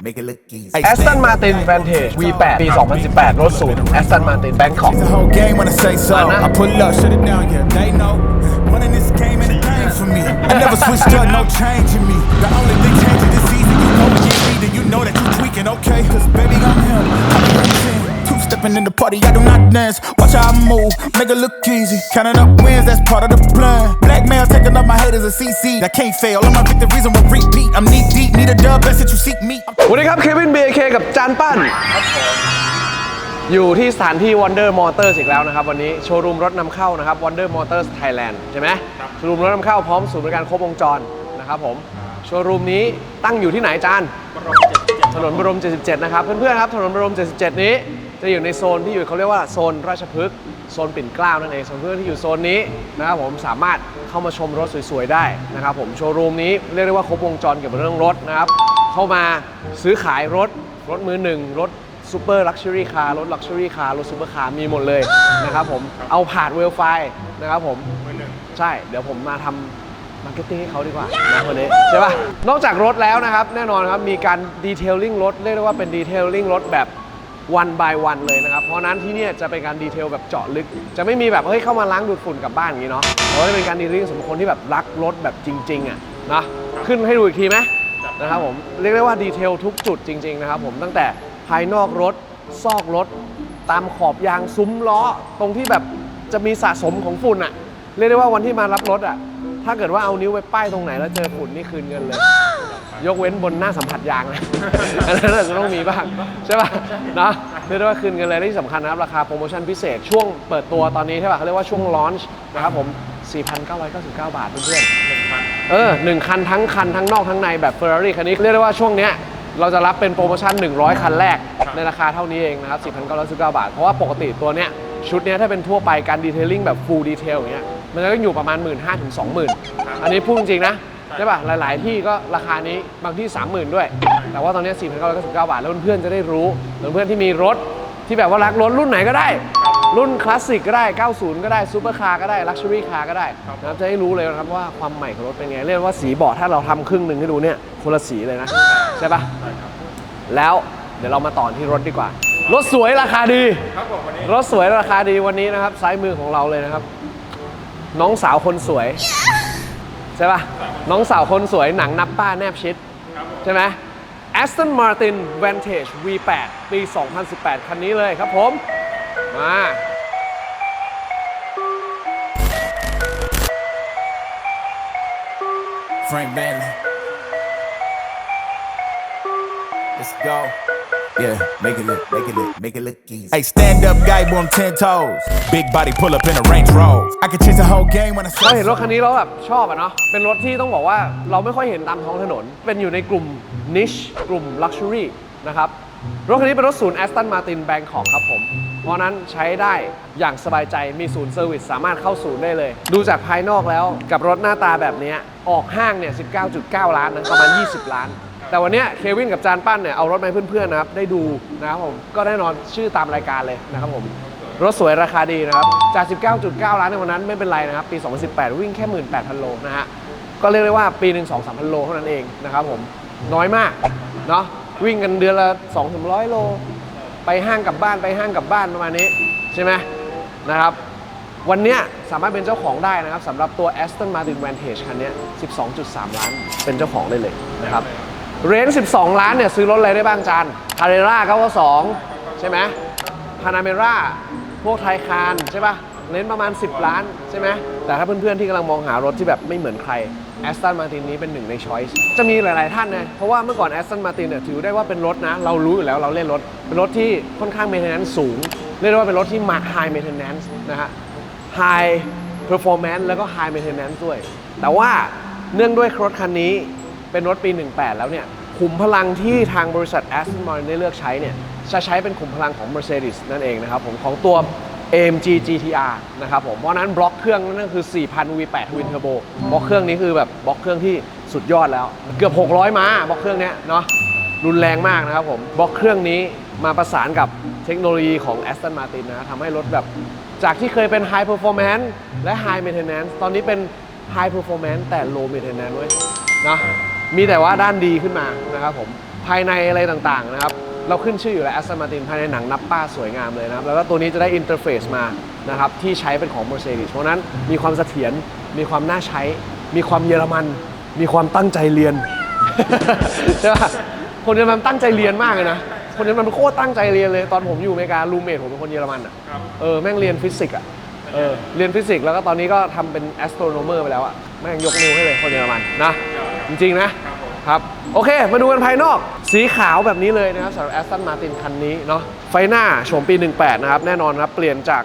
Make it look easy. Aston Martin Vantage V8 ปี 2018 รถศูนย์ Aston Martin Bangkok The whole game when I say so. I know. I pull up, shut it down, yeah, they know. Running this game ain't a game for me. I never switched up, no change in me. The only thing changing this season, you know we ain't leading. You know that you tweaking, okay? Cause baby, I'm him. I'm representing. Two stepping in the party, I do not dance. Watch how I move, make it look easy. Counting up wins, that's part of the plan. Blackmail taking up my haters a CC. That can't fail. All my victories and will repeat. I'm knee deep, need a dub, best that you seek me. สวัสดีครับเควิน BK กับจานปั้น อยู่ที่สถานที่ Wonder Motors อีกแล้วนะครับ วันนี้โชว์รูมรถนำเข้านะครับ Wonder Motors Thailand ใช่ไหมโชว์รูมรถนำเข้าพร้อมศูนย์บริการครบวงจรนะครับผมโชว์รูมนี้ตั้งอยู่ที่ไหนจานถนนบรม 77 นะครับ เพื่อนๆครับถนนบรม 77 นี้ จะอยู่ในโซนที่อยู่เขาเรียกว่าโซนราชพฤกษ์โซนปิ่นเกล้านั่นเองส่วนเพื่อนที่อยู่โซนนี้นะครับผมสามารถเข้ามาชมรถสวยๆได้นะครับผมโชว์รูมนี้เรียกได้ว่าครบวงจรเกี่ยวกับเรื่องรถนะครับเข้ามาซื้อขายรถรถมือหนึ่งรถซูเปอร์ลักชัวรี่คาร์รถลักชัวรี่คาร์รถซูเปอร์คาร์มีหมดเลยนะครับผมเอาผ่านเวลไฟนะครับผมใช่เดี๋ยวผมมาทำมาร์เก็ตติ้งให้เขาดีกว่านะคนนี้ใช่ป่ะนอกจากรถแล้วนะครับ แน่นอนครับมีการดีเทลลิ่งรถเรียกได้ว่าเป็นดีเทลลิ่งรถแบบ วัน by วันเลยนะครับ เพราะฉะนั้นที่เนี่ยจะเป็นการดีเทลแบบเจาะลึก จะไม่มีแบบเฮ้ยเข้ามาล้างดูดฝุ่นกลับบ้านอย่างนี้เนาะแต่ว่าจะเป็นการดีเทลลิ่งสำหรับคนที่แบบรักรถแบบจริง ๆอะนะขึ้นให้ดูอีกทีไหมนะครับผมเรียกได้ว่าดีเทลทุกจุดจริง ๆ นะครับผมตั้งแต่ภายนอกรถซอกรถ ตามขอบยางซุ้มล้อ ตรงที่แบบจะมีสะสมของฝุ่นอะเรียกได้ว่าวันที่มารับรถอะ ถ้าเกิดว่าเอานิ้วไปป้ายตรงไหนแล้วเจอฝุ่นนี่คืนเงินเลย ยกเว้นบนหน้าสัมผัสยางนะอันนั้นอาจจะต้องมีบ้างใช่ป่ะนะเรียกได้ว่าคืนเงินเลยและที่สำคัญนะครับราคาโปรโมชั่นพิเศษช่วงเปิดตัวตอนนี้ใช่ป่ะเขาเรียกว่าช่วงลอนช์นะครับผม 4,999 บาทเพื่อนๆเออหนึ่งคันทั้งคันทั้งนอกทั้งในแบบ Ferrari คันนี้เรียกได้ว่าช่วงเนี้ยเราจะรับเป็นโปรโมชั่น 100 คันแรก ในราคาเท่านี้เองนะครับ 4,999 บาท เพราะว่าปกติตัวเนี้ยชุดเนี้ยถ้าเป็นทั่วไปการดีเทลลิ่งแบบ full detail อย่างเงี้ย มันจะต้องอยู่ประมาณ 1 5ื่นถึง20,000อันนี้พูดจริงๆนะใช่ป่ะหลาย ๆ ที่ก็ราคานี้บางที่ 30,000 ด้วย แต่ว่าตอนนี้ 4,999 บาท แล้วเพื่อนๆจะได้รู้เพื่อนๆที่มีรถที่แบบว่ารักรถรุ่นไหนก็ได้ รุ่นคลาสสิกก็ได้ 90 ก็ได้ซูเปอร์คาร์ก็ได้ลักชัวรี่คาร์ก็ได้นะครับจะได้รู้เลยนะครับว่าความใหม่ของรถเป็นไง เรียกว่าสีเบาะถ้าเราทำครึ่งหนึ่งให้ดูเนี่ยคนละสีเลยนะ ใช่ป่ะแล้วเดี๋ยวเรามาต่อที่รถดีกว่ารถสวยราคาดีรถสวยราคาดีวันนี้นะครับซ้ายมือของเราเลยนะครับ น้องสาวคนสวย ใช่ป่ะ น้องสาวคนสวยหนังนับป้าแนบชิด ใช่ไหม Aston Martin Vantage V8 ปี 2018 คันนี้เลยครับผม มา Frank Banley. Let's go. Yeah, make it look, make it look, make it look easy. Hey, stand up guy, boy, I'm 10 toes. Big body pull up in a Range Rover. I can change the whole game when I เรา say เห็นรถคันนี้เราแบบชอบอะเนาะ เป็นรถที่ต้องบอกว่าเราไม่ค่อยเห็นตามท้องถนน เป็นอยู่ในกลุ่ม niche กลุ่ม luxury นะครับ รถคันนี้เป็นรถศูนย์ Aston Martin Bangkok ครับผม เพราะฉะนั้นใช้ได้อย่างสบายใจ มีศูนย์เซอร์วิสสามารถเข้าศูนย์ได้เลย ดูจากภายนอกแล้วกับรถหน้าตาแบบเนี้ยออกห้างเนี่ย 19.9 ล้านนะประมาณ 20 ล้าน แต่วันนี้เควินกับจานปั้นเนี่ยเอารถมาให้เพื่อนๆนะครับได้ดูนะครับผมก็แน่นอนชื่อตามรายการเลยนะครับผมรถสวยราคาดีนะครับจาก 19.9 ล้านในวันนั้นไม่เป็นไรนะครับ ปี 2018 วิ่งแค่ 18,000 โลนะฮะก็เรียกได้ว่าปีหนึ่ง2 3 0 0 0 โลเท่านั้นเองนะครับผมน้อยมากเนาะวิ่งกันเดือนละ 2 3 0 0 โล ไปห้างกลับบ้านไปห้างกลับบ้านประมาณนี้ใช่ไหมนะครับวันนี้สามารถเป็นเจ้าของได้นะครับสำหรับตัว Aston Martin Vantage คันนี้ 12.3 ล้านเป็นเจ้าของได้เลยนะครับ เรนจ์12 ล้านเนี่ยซื้อรถอะไรได้บ้างจานคาเรล่า992ใช่ไหมพานาเมร่าพวกไทคานใช่ป่ะเรนจ์ประมาณ 10 ล้านใช่ไหมแต่ถ้าเพื่อนๆที่กำลังมองหารถที่แบบไม่เหมือนใคร Aston Martin นี้เป็นหนึ่งในช้อยส์จะมีหลายๆท่านนะเพราะว่าเมื่อก่อน Aston Martin เนี่ยถือได้ว่าเป็นรถนะ เรารู้อยู่แล้วเราเล่นรถ เป็นรถที่ค่อนข้าง maintenance สูง เรียกได้ว่าเป็นรถที่มา high maintenance นะฮะ high performance แล้วก็ high maintenance ด้วย แต่ว่าเนื่องด้วยรถคันนี้เป็นรถปี 18 แล้วเนี่ย ขุมพลังที่ทางบริษัท Aston Martin ได้เลือกใช้เนี่ยจะใช้เป็นขุมพลังของ Mercedes นั่นเองนะครับผมของตัว AMG GTR นะครับผม เพราะนั้นบล็อกเครื่องนั่นคือ 4,000 V8 Twin Turbo บล็อกเครื่องนี้คือแบบบล็อกเครื่องที่สุดยอดแล้ว เกือบ 600 ม้าบล็อกเครื่องเนี้ยเนาะรุนแรงมากนะครับผมบล็อกเครื่องนี้มาประสานกับเทคโนโลยีของ Aston Martin นะทำให้รถแบบจากที่เคยเป็น High Performance และ High Maintenance ตอนนี้เป็น High Performance แต่ Low Maintenance เว้ยนะ มีแต่ว่าด้านดีขึ้นมานะครับผมภภายในอะไรต่างๆนะครับเราขึ้นชื่ออยู่แล้ว Aston Martin ภายในหนังนับป้าสวยงามเลยนะครับแล้วก็ตัวนี้จะได้อินเทอร์เฟซมานะครับที่ใช้เป็นของ Mercedes เพราะฉะนั้นมีความเสถียรมีความน่าใช้ มีความเยอรมัน มีความตั้งใจเรียนใช่ป่ะคนเยอรมันตั้งใจเรียนมากเลยนะคนเยอรมันโคตรตั้งใจเรียนเลยตอนผมอยู่อเมริการูเมทผมเป็นคนเยอรมันอะเออแม่งเรียนฟิสิกส์อะเออเรียนฟิสิกส์แล้วก็ตอนนี้ก็ทำเป็นแอสโทรโนเมอร์ไปแล้วอะแม่งยกนิ้วให้เลยคนเยอรมันนะ จริงๆนะครับโอเค มาดูกันภายนอก สีขาวแบบนี้เลยนะครับสำหรับ Aston Martin คันนี้เนาะไฟหน้าโฉมปี 18 นะครับ แน่นอนครับ เปลี่ยนจาก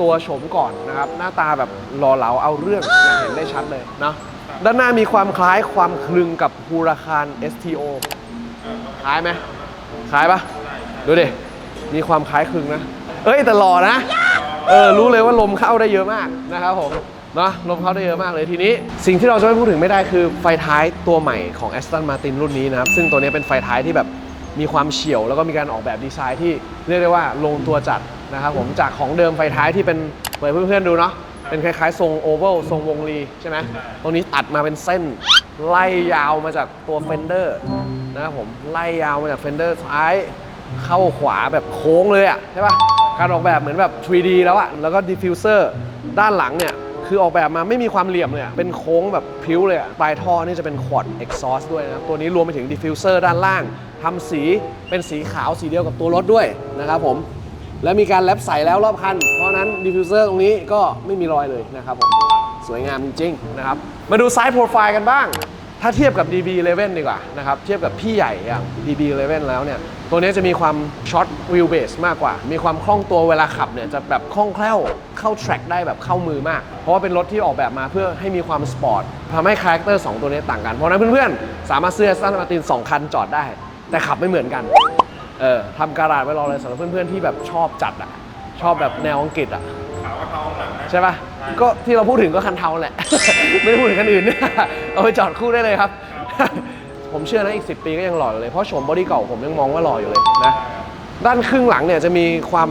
ตัวโฉมก่อนนะครับ หน้าตาแบบหล่อเหลาเอาเรื่องอย่างเห็นได้ชัดเลยเนาะด้านหน้ามีความคล้ายความคลึงกับฮูราคาร STO คล้ายไหมคล้ายปะดูดิ มีความคล้ายคลึงนะ เอ้ยแต่หล่อนะ เออรู้เลยว่าลมเข้าได้เยอะมากนะครับผม นาะลมเข้าได้เยอะมากเลยทีนี้ สิ่งที่เราจะไม่พูดถึงไม่ได้คือไฟท้ายตัวใหม่ของ Aston Martin รุ่นนี้นะครับ ซึ่งตัวนี้เป็นไฟท้ายที่แบบมีความเฉียว แล้วก็มีการออกแบบดีไซน์ที่เรียกได้ว่าลงตัวจัดนะครับผมจากของเดิมไฟท้ายที่เป็นเปิดให้เพื่อนๆดูเนาะเป็นคล้ายๆ ทรงโอเวลทรงวงรีใช่ไหมตรงนี้ตัดมาเป็นเส้น ไล่ยาวมาจากตัวเฟนเดอร์นะครับผมไล่ยาวมาจากเฟนเดอร์ซ้ายเข้าขวาแบบโค้งเลยอะใช่ปะการออกแบบเหมือนแบบ 3D แล้วอะแล้วก็ดิฟฟิวเซอร์ด้านหลังเนี่ย คือออกแบบมาไม่มีความเหลี่ยมเลยอะเป็นโค้งแบบพิ้วเลยอะปลายท่อนี่จะเป็นควอดเอ็กซอสด้วยนะครับ ตัวนี้รวมไปถึงดิฟฟิวเซอร์ด้านล่างทำสีเป็นสีขาวสีเดียวกับตัวรถด้วยนะครับผม และมีการแลปใส่แล้วรอบคัน เพราะฉะนั้นดิฟฟิวเซอร์ตรงนี้ก็ไม่มีรอยเลยนะครับผม สวยงามจริงๆนะครับ มาดูไซส์โปรไฟล์กันบ้าง ถ้าเทียบกับ DB11 ดีกว่านะครับ เทียบกับพี่ใหญ่อย่าง DB11 แล้วเนี่ย ตัวนี้จะมีความช็อตวิวเบสมากกว่า มีความคล่องตัวเวลาขับเนี่ยจะแบบคล่องแคล่วเข้าแทร็กได้แบบเข้ามือมาก เพราะว่าเป็นรถที่ออกแบบมาเพื่อให้มีความสปอร์ตทำให้คาแรคเตอร์2ตัวนี้ต่างกัน เพราะฉะนั้นเพื่อนๆ สามารถซื้อ Aston Martin 2คันจอดได้ แต่ขับไม่เหมือนกัน เออทำการาดไว้รอเลยสำหรับเพื่อนๆที่แบบชอบจัดอะชอบแบบแนวอังกฤษอะใช่ปะก็ที่เราพูดถึงก็คันเทาแหละ ไม่ได้พูดถึงคันอื่น เอาไปจอดคู่ได้เลยครับ ผมเชื่อนะอีก 10 ปีก็ยังหล่ออยู่เลย เพราะโฉมบอดี้เก่าผมยังมองว่าหล่ออยู่เลยนะ ด้านครึ่งหลังเนี่ยจะมีความ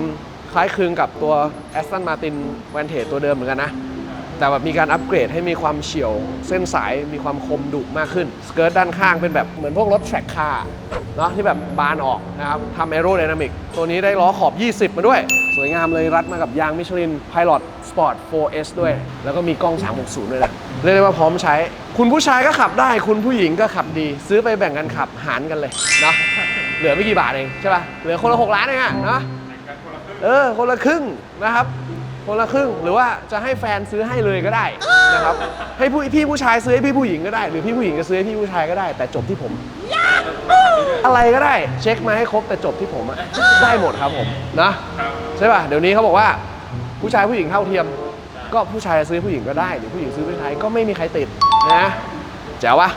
คล้ายคลึงกับตัว Aston Martin Vantage ตัวเดิมเหมือนกันนะ แต่แบบมีการอัปเกรดให้มีความเฉียวเส้นสายมีความคมดุมากขึ้น สเกิร์ตด้านข้างเป็นแบบเหมือนพวกรถแทร็กคาร์เนาะที่แบบบานออกนะครับทำแอโร d y นามิกตัวนี้ได้ล้อขอบ 20 มาด้วย สวยงามเลยรัดมากับยางมิชลิน Pilot Sport 4S ด้วย แล้วก็มีกล้อง 360 ด้วยนะเรียกได้ว่าพร้อมใช้ คุณผู้ชายก็ขับได้ คุณผู้หญิงก็ขับดี ซื้อไปแบ่งกันขับหารกันเลยเนาะเหลือไม่กี่บาทเองใช่ป่ะเหลือคนละ 6 ล้านเองอะเนาะเออคนละครึ่งนะครับ คนละครึ่งหรือว่าจะให้แฟนซื้อให้เลยก็ได้นะครับให้ผู้พี่ผู้ชายซื้อให้พี่ผู้หญิงก็ได้ หรือพี่ผู้หญิงจะซื้อให้พี่ผู้ชายก็ได้ แต่จบที่ผม อะไรก็ได้ เช็คมาให้ครบแต่จบที่ผมอะได้หมดครับผมนะใช่ป่ะเดี๋ยวนี้เขาบอกว่า ผู้ชายผู้หญิงเท่าเทียม ก็ผู้ชายซื้อผู้หญิงก็ได้ หรือผู้หญิงซื้อผู้ชายก็ไม่มีใครติดนะแจ๋ววะ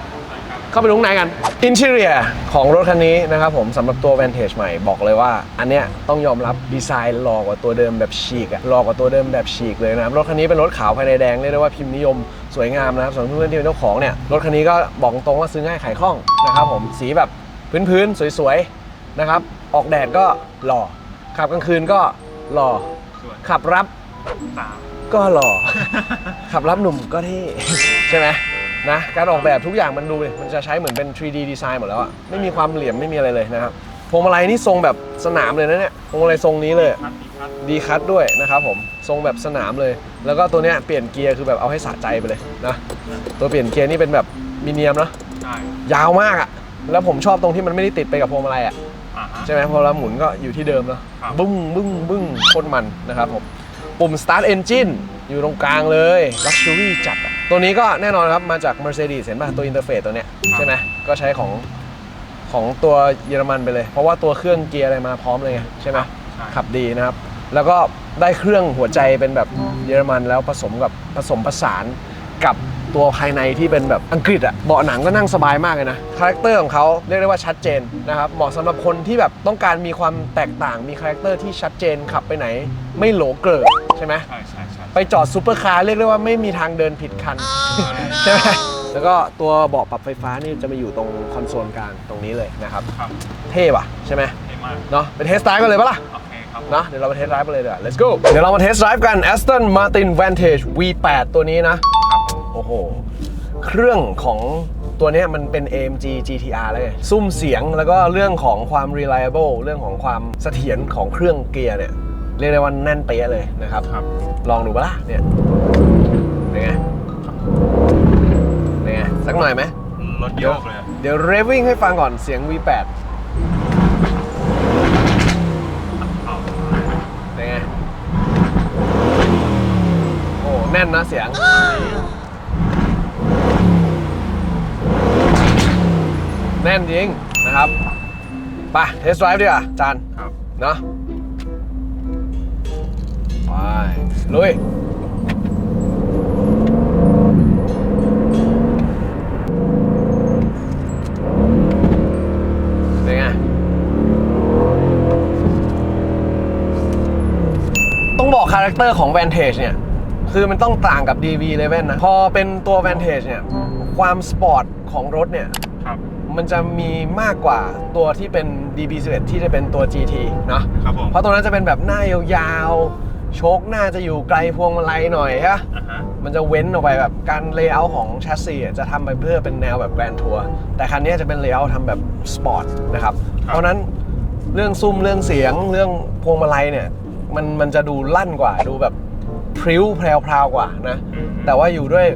เข้าไปดูข้างในกันอินเท i รียของรถคันนี้นะครับผมสำหรับตัว Vantage ใหม่บอกเลยว่า อันเนี้ยต้องยอมรับดีไซน์หล่อกว่าตัวเดิมแบบฉีกอะหล่อกว่าตัวเดิมแบบฉีกเลยนะครับรถคันนี้เป็นรถขาวภายในแดงเรียกได้ว่าพิมพ์นิยมสวยงามนะครับสำหรับเพื่อนๆที่เป็นเจ้าของเนี่ยรถคันนี้ก็บอกตรงว่าซื้อง่ายขายคล่องนะครับผมสีแบบพื้นๆสวยๆนะครับออกแดดก็หล่อขับกลางคืนก็หล่อขับรับก็หล่อขับรับหนุ่มก็เท่ใช่ไหม นะการออกแบบทุกอย่างมันดูดิมันจะใช้เหมือนเป็น 3D ดีไซน์หมดแล้วอะไม่มีความเหลี่ยมไม่มีอะไรเลยนะครับพวงมาลัยนี่ทรงแบบสนามเลยนะเนี่ยพวงมาลัยทรงนี้เลยดีคัทด้วยนะครับผมทรงแบบสนามเลย แล้วก็ตัวเนี้ยเปลี่ยนเกียร์คือแบบเอาให้สะใจไปเลยนะตัวเปลี่ยนเกียร์นี่เป็นแบบมีเนียมเนาะยาวมากอะแล้วผมชอบตรงที่มันไม่ได้ติดไปกับพวงมาลัยอะใช่ไหมพอเราหมุนก็อยู่ที่เดิมเนาะครับบึ้งบึ้งบึ้งโคตรมันนะครับผมปุ่ม start engine อยู่ตรงกลางเลย luxury จัดอะ ตัวนี้ก็แน่นอนครับ มาจาก Mercedes เห็นป่ะ ตัวอินเทอร์เฟซตัวเนี้ยใช่ไหมก็ใช้ของของตัวเยอรมันไปเลย เพราะว่าตัวเครื่องเกียร์อะไรมาพร้อมเลยไงใช่ไหมใช่ ขับดีนะครับ แล้วก็ได้เครื่องหัวใจเป็นแบบเยอรมันแล้วผสมกับผสมผสานกับตัวภายในที่เป็นแบบอังกฤษอะเบาะหนังก็นั่งสบายมากเลยนะคาแรคเตอร์ของเขาเรียกได้ว่าชัดเจนนะครับเหมาะสำหรับคนที่แบบต้องการมีความแตกต่างมีคาแรคเตอร์ที่ชัดเจนขับไปไหน ไม่โหลเกิดใช่ไหม ใช่ใช่ใช่ ไปจอดซูเปอร์คาร์เรียกได้ว่าไม่มีทางเดินผิดคันใช่ไหมแล้วก็ตัวเบาะปรับไฟฟ้านี่จะมาอยู่ตรงคอนโซลกลางตรงนี้เลยนะครับ ครับเท่ว่ะใช่ไหมเท่มากเนาะไปเทสไดรฟ์กันเลยปะล่ะ โอเคครับนะเดี๋ยวเรามาเทสไดรฟ์กันเลยดีกว่า let's go เดี๋ยวเรามาเทสไดรฟ์กัน Aston Martin Vantage V8 ตัวนี้นะโอ้โห เครื่องของตัวเนี้ยมันเป็น AMG GTR แล้วไงซุ้มเสียงแล้วก็เรื่องของความ reliable เรื่องของความเสถียรของเครื่องเกียร์เนี่ย เรียกได้ว่าแน่นเป๊ะเลยนะครับ ครับลองดูปะล่ะเนี่ยเป็นไงเป็นไงสักหน่อยไหม รถโยกเลยอะเดี๋ยวเรวิ่งให้ฟังก่อนเสียง V8 เป็นไง โอ้ แน่นนะเสียง แน่นจริงนะครับ ไปเทส t ไ i v e ดีกว่าจานครับ เนาะไป ลุยเป็นไง ต้องบอกคาแรคเตอร์ของ Vantage เนี่ย คือมันต้องต่างกับ DV11 นะ พอเป็นตัว Vantage เนี่ย ความสปอร์ตของรถเนี่ย ครับมันจะมีมากกว่าตัวที่เป็น DB11 ที่จะเป็นตัว GT เนอะครับผม เพราะตัวนั้นจะเป็นแบบหน้ายาวๆ โชคหน้าจะอยู่ไกลพวงมาลัยหน่อยฮะอ่าฮะมันจะเว้นออกไปแบบการเลเยอร์ของแชสซีจะทำไปเพื่อเป็นแนวแบบแกรนทัวร์แต่คันนี้จะเป็นเลเยอร์ทำแบบสปอร์ตนะครับเพราะฉะนั้นเรื่องซุ้มเรื่องเสียงเรื่องพวงมาลัยเนี่ยมันมันจะดูลั่นกว่าดูแบบพริ้วแพรวๆกว่านะอืมแต่ว่าอยู่ด้วย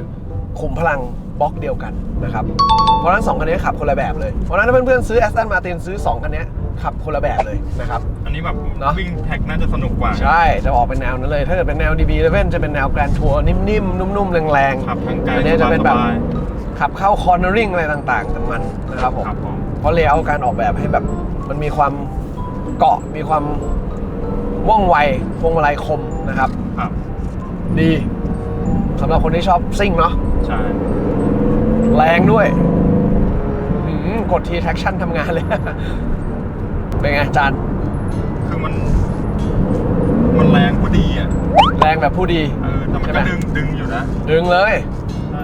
ขุมพลังบล็อกเดียวกันนะครับเพราะฉะนั้น2คันนี้ขับคนละแบบเลยเพราะฉะนั้นถ้าเพื่อนๆซื้อ Aston Martin ซื้อ2คันนี้ ขับคนละแบบเลยนะครับ อันนี้แบบเนอะ วิ่งแท็กน่าจะสนุกกว่า ใช่จะออกเป็นแนวนั้นเลย ถ้าเกิดเป็นแนว DB11 จะเป็นแนวแกรนทัวร์นิ่มๆ นุ่มๆ แรงๆขับทางไกลอันนี้จะเป็นแบบสบายขับเข้าคอร์เนอริงอะไรต่างๆแต่มันนะครับผม ครับผม เพราะเลเยอร์การออกแบบให้แบบ มันมีความเกาะมีความว่องไวพวงมาลัยคมนะครับ ครับ ดีสำหรับคนที่ชอบซิ่งเนาะใช่ แรงด้วยหืมกดที traction ทำงานเลย เป็นไงจานคือมัน มันแรงพอดีอะแรงแบบผู้ดี เออแต่มันใช่ไหมก็ดึงดึงอยู่นะดึงเลยใช่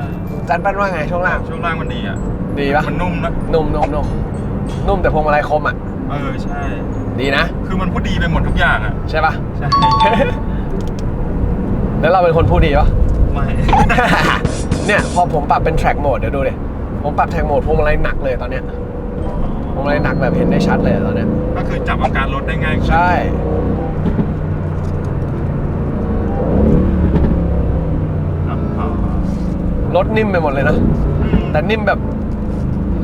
จานปั้นว่าไงช่วงล่างช่วงล่างมันดีอะดีปะมันนุ่มนะนุ่มนุ่มนุ่มนุ่มแต่พวงมาลัยคมอะ เออใช่ ดีนะ คือมันพอดีไปหมดทุกอย่างอะใช่ปะ ใช่ แล้วเราเป็นคนผู้ดีปะ ไม่ เนี่ยพอผมปรับเป็น track mode เดี๋ยวดูดิผมปรับ track mode พวงมาลัยหนักเลยตอนเนี้ยพ วงมาลัยหนักแบบเห็นได้ชัดเลยตอนเนี้ยก็คือจับอาการรถได้ง่ายขึ้นใช่ ครับอ๋อรถนิ่มไปหมดเลยนะ อืม แต่นิ่มแบบ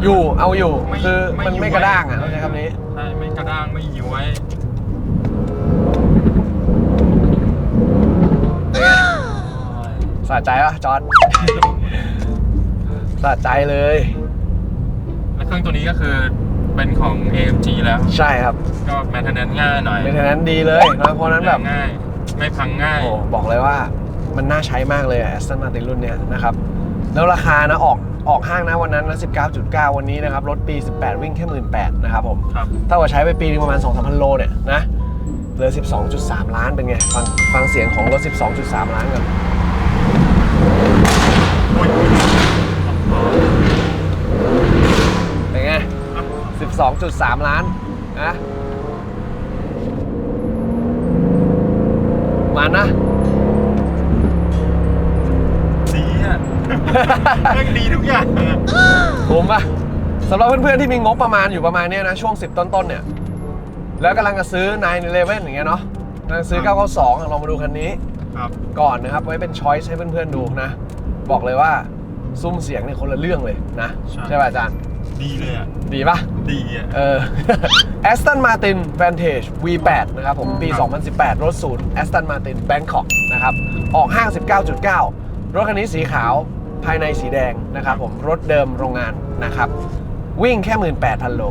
อยู่เอาอยู่ ไม่คือมันไม่ย้วยกระด้างอะต้องใช้คำนี้ ใช่ไม่กระด้างไม่ย้วยสะใจปะจอร์ดสะใจเลย และเครื่องตัวนี้ก็คือ เป็นของ AMG แล้ว ใช่ครับก็แมนเทนแนนง่ายหน่อยเป็นทางนั้นดีเลยนะเพราะฉะนั้นแบบ ง่าย ไม่พังง่าย โอ้บอกเลยว่ามันน่าใช้มากเลยแอสตันมาตินรุ่นเนี้ยนะครับแล้วราคานะออกออกห้างนะวันนั้นนะ19.9 วันนี้นะครับ รถปี 18 วิ่งแค่18,000นะครับผมครับเท่ากับใช้ไปปีนึงประมาณ 2-3,000โลเนี่ยนะเหลือ 12.3 ล้านเป็นไง ฟังฟังเสียงของรถ 12.3 ล้านกัน อุ้ย 12.3 ล้านนะมานะ ดีอะ เรื่องดีทุกอย่างอะคุ้มปะสำหรับเพื่อนๆที่มีงบประมาณอยู่ประมาณเนี้ยนะ ช่วง 10 ต้นๆเนี่ย แล้วกำลังจะซื้อ911อย่างเงี้ยเนาะกำลังซื้อ 992ลองมาดูคันนี้ ครับ ก่อนนะครับ ไว้เป็นช้อยส์ให้เพื่อนๆดูนะ บอกเลยว่าซุ้มเสียงเนี่ยคนละเรื่องเลยนะ ใช่ป่ะอาจารย์ ดีเลยอะ ดีปะดีอะ เออ Aston Martin Vantage V8 นะครับผมปีครับ2018 รถศูนย์ Aston Martin Bangkok นะครับ ออกห้าง19.9 รถคันนี้สีขาวภายในสีแดงนะครับผม รถเดิมโรงงานนะครับ วิ่งแค่ 18,000 โล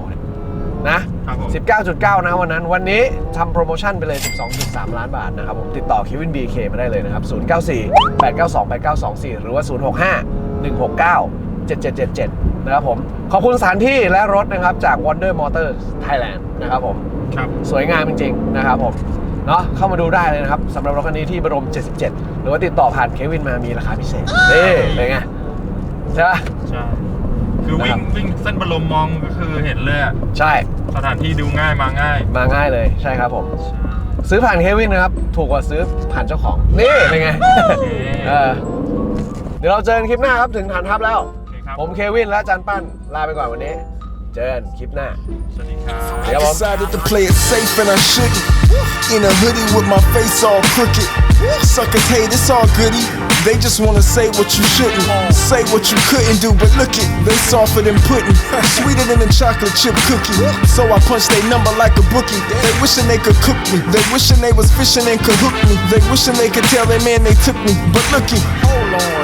นะ ครับผม 19.9 นะวันนั้น วันนี้ทำโปรโมชั่นไปเลย 12.3 ล้านบาทนะครับผม ติดต่อคิวิน BK มาได้เลยนะครับ 094 892 8924 หรือว่า 065 169 7777 นะครับผม ขอบคุณสถานที่และรถนะครับจาก Wonder Motors Thailand นะครับผม ครับ สวยงามจริงๆนะครับผม เนาะเข้ามาดูได้เลยนะครับสำหรับรถคันนี้ที่บรม 77 หรือว่าติดต่อผ่านเควินมามีราคาพิเศษนี่เป็นไงใช่ปะ ใช่ คือวิ่นะครังบวิ่งเส้นบรมมองก็คือเห็นเลยอะใช่ สถานที่ดูง่ายมาง่าย มาง่ายเลยใช่ครับผมใช่ซื้อผ่านเควินนะครับ ถูกกว่าซื้อผ่านเจ้าของ นี่เป็นไงโอเคเออเดี๋ยวเราเจอกันคลิปหน้าครับถึงฐานทัพแล้วโอเคครับครับ ผมเควินและอาจารย์ปั้นลาไปก่อนวันนี้ เจอกันคลิปหน้า สวัสดีครับเดี๋ยวผม Decided to play it safe and I shouldn't. In a hoodie with my face all crooked. Suckers hate, it's all goody. They just wanna say what you shouldn't. Say what you couldn't do, but look it, they softer than pudding. Sweeter than a chocolate chip cookie. So I punch they number like a bookie. They wishing they could cook me. They wishing they was fishing and could hook me. They wishing they could tell their man they took me. But looky,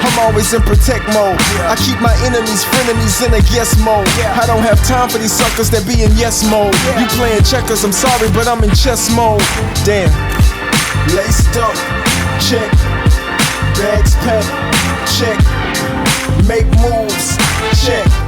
I'm always in protect mode. I keep my enemies, frenemies in a guess mode. I don't have time for these suckers that be in yes mode. You playing checkers, I'm sorry, but I'm in chess mode. Damn. Laced up, check. Bags packed, check. Make moves, check.